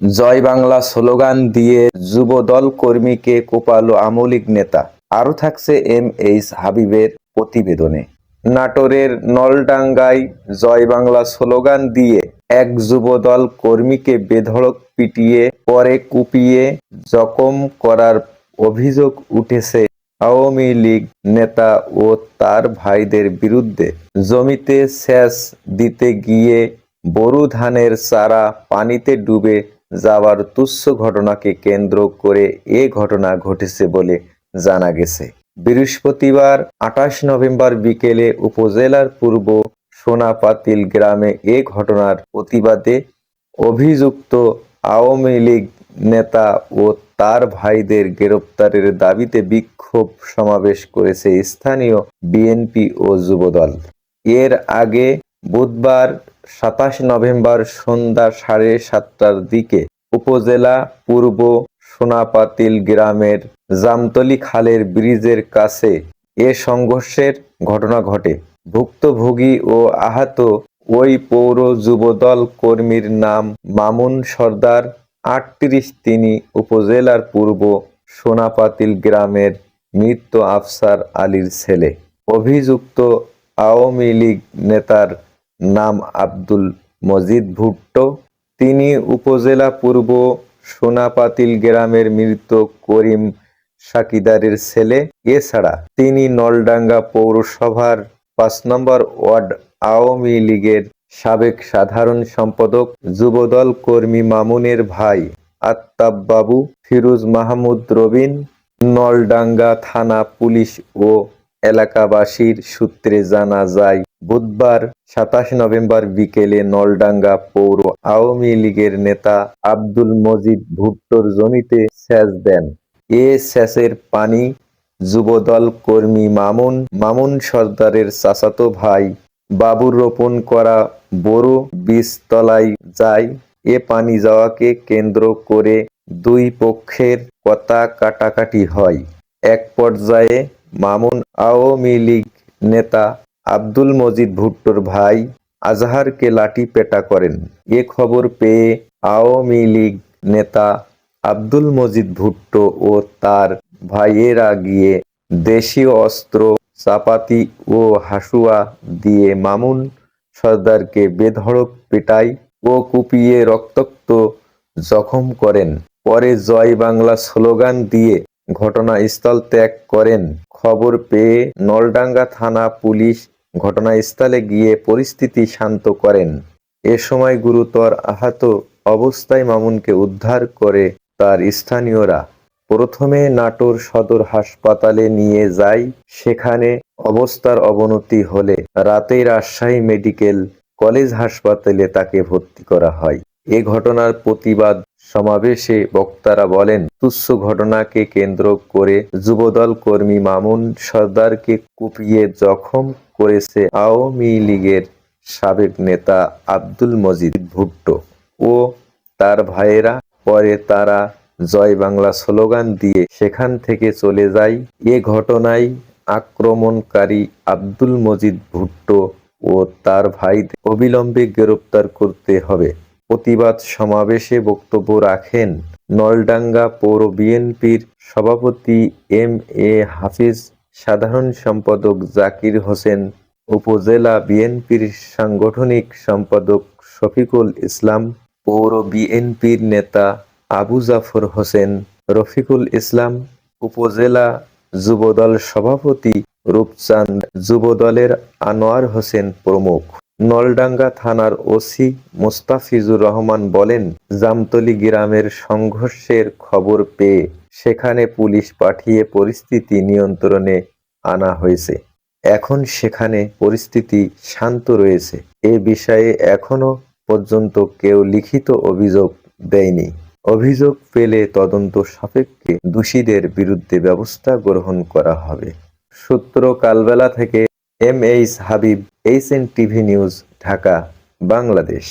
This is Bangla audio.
জয় বাংলা স্লোগান দিয়ে যুবদল কর্মীকে কোপালো আমলিক নেতা। আরও থাকছে এম এইচ হাবিবের প্রতিবেদনে। নাটোরের নলডাঙ্গায় জয় বাংলা স্লোগান দিয়ে এক যুবদল কর্মীকে বেধড়ক পিটিয়ে, পরে কুপিয়ে জখম করার অভিযোগ উঠেছে আওয়ামী লীগ নেতা ও তার ভাইদের বিরুদ্ধে। জমিতে সেচ দিতে গিয়ে বোরো ধানের চারা পানিতে ডুবে যাওয়ার তুচ্ছ ঘটনাকে কেন্দ্র করে এ ঘটনা ঘটেছে বলে জানা গেছে। বৃহস্পতিবার আঠাশ নভেম্বর বিকেলে উপজেলার পূর্ব সোনাপাতিল গ্রামে এ ঘটনার প্রতিবাদে অভিযুক্ত আওয়ামী লীগ নেতা ও তার ভাইদের গ্রেপ্তারের দাবিতে বিক্ষোভ সমাবেশ করেছে স্থানীয় বিএনপি ও যুবদল। এর আগে বুধবার সাতাশ নভেম্বর সন্ধ্যা সাড়ে সাতটার দিকে উপজেলা পূর্ব সোনাপাতিল গ্রামের জামতলি খালের ব্রিজের কাছে এ সংঘর্ষের ঘটনা ঘটে। ভুক্তভোগী ও আহত ওই পৌর যুবদল কর্মীর নাম মামুন সর্দার, আটত্রিশ তিনি উপজেলার পূর্ব সোনাপাতিল গ্রামের মৃত আফসার আলীর ছেলে। অভিযুক্ত আওয়ামী লীগ নেতার নাম আব্দুল মজিদ ভুট্টো। তিনি উপজেলা পূর্ব সোনাপাতিল গ্রামের মৃত করিম সাকিদারের ছেলে। এছাড়া তিনি নলডাঙ্গা পৌরসভার পাঁচ নম্বর ওয়ার্ড আওয়ামী লীগের সাবেক সাধারণ সম্পাদক, যুবদল কর্মী মামুনের ভাই আত্তাব বাবু, ফিরোজ মাহমুদ রবিন, নলডাঙ্গা থানা পুলিশ ও এলাকাবাসীর সূত্রে জানা যায়, বুধবার সাতাশ নভেম্বর বিকেলে নলডাঙ্গা পৌর আওয়ামী লীগের নেতা আব্দুল মজিদ ভুট্টোর জমিতে সেচ দেন। এ সেচের পানি যুবদল কর্মী মামুন মামুন সর্দারের চাচাতো ভাই বাবুর রোপণ করা বড় বীজতলায় যায়। এ পানি যাওয়াকে কেন্দ্র করে দুই পক্ষের কথা কাটাকাটি হয়। এক পর্যায়ে মামুন আওয়ামী লীগ নেতা আব্দুল মজিদ ভুট্টোর ভাই আজহারকে লাঠি পেটা করেন। এ খবর পেয়ে আওয়ামী লীগ নেতা আব্দুল মজিদ ভুট্টো ও তার ভাইয়েরা গিয়ে দেশীয় অস্ত্র, চাপাতি ও হাসুয়া দিয়ে মামুন সর্দারকে বেধড়ক পেটায় ও কুপিয়ে রক্তাক্ত জখম করেন। পরে জয় বাংলা স্লোগান দিয়ে ঘটনাস্থল ত্যাগ করেন। খবর পেয়ে নলডাঙ্গা থানা পুলিশ ঘটনাস্থলে গিয়ে পরিস্থিতি শান্ত করেন। এ সময় গুরুতর আহত অবস্থায় মামুনকে উদ্ধার করে তার স্থানীয়রা। প্রথমে নাটোর সদর হাসপাতালে নিয়ে যায়, সেখানে অবস্থার অবনতি হলে রাতে রাজশাহী মেডিকেল কলেজ হাসপাতালে তাকে ভর্তি করা হয়। এ ঘটনার প্রতিবাদ সমাবেশে বক্তারা বলেন, তুচ্ছ ঘটনাকে কেন্দ্র করে যুবদল কর্মী মামুন সর্দারকে কুপিয়ে জখম করেছে আওয়ামী লীগের সাবেক নেতা আব্দুল মজিদ ভুট্টো ও তার ভাইয়েরা। পরে তারা জয় বাংলা স্লোগান দিয়ে সেখান থেকে চলে যায়। এ ঘটনায় আক্রমণকারী আব্দুল মজিদ ভুট্টো ও তার ভাই অবিলম্বে গ্রেপ্তার করতে হবে। প্রতিবাদ সমাবেশে বক্তব্য রাখেন নলডাঙ্গা পৌর বিএনপির সভাপতি এম এ হাফিজ, সাধারণ সম্পাদক জাকির হোসেন, উপজেলা বিএনপির সাংগঠনিক সম্পাদক শফিকুল ইসলাম, পৌর বিএনপির নেতা আবু জাফর হোসেন, রফিকুল ইসলাম, উপজেলা যুবদল সভাপতি রূপচাঁদ, যুবদলের আনোয়ার হোসেন প্রমুখ। নলডাঙ্গা থানার ওসি মোস্তাফিজুর রহমান বলেন, জামতলি গ্রামের সংঘর্ষের খবর পেয়ে সেখানে পুলিশ পাঠিয়ে পরিস্থিতি নিয়ন্ত্রণে আনা হয়েছে। এখন সেখানে পরিস্থিতি শান্ত রয়েছে। এ বিষয়ে এখনও পর্যন্ত কেউ লিখিত অভিযোগ দেয়নি। অভিযোগ পেলে তদন্ত সাপেক্ষে দোষীদের বিরুদ্ধে ব্যবস্থা গ্রহণ করা হবে। সূত্র কালবেলা থেকে M H Habib H N TV news Dhaka Bangladesh.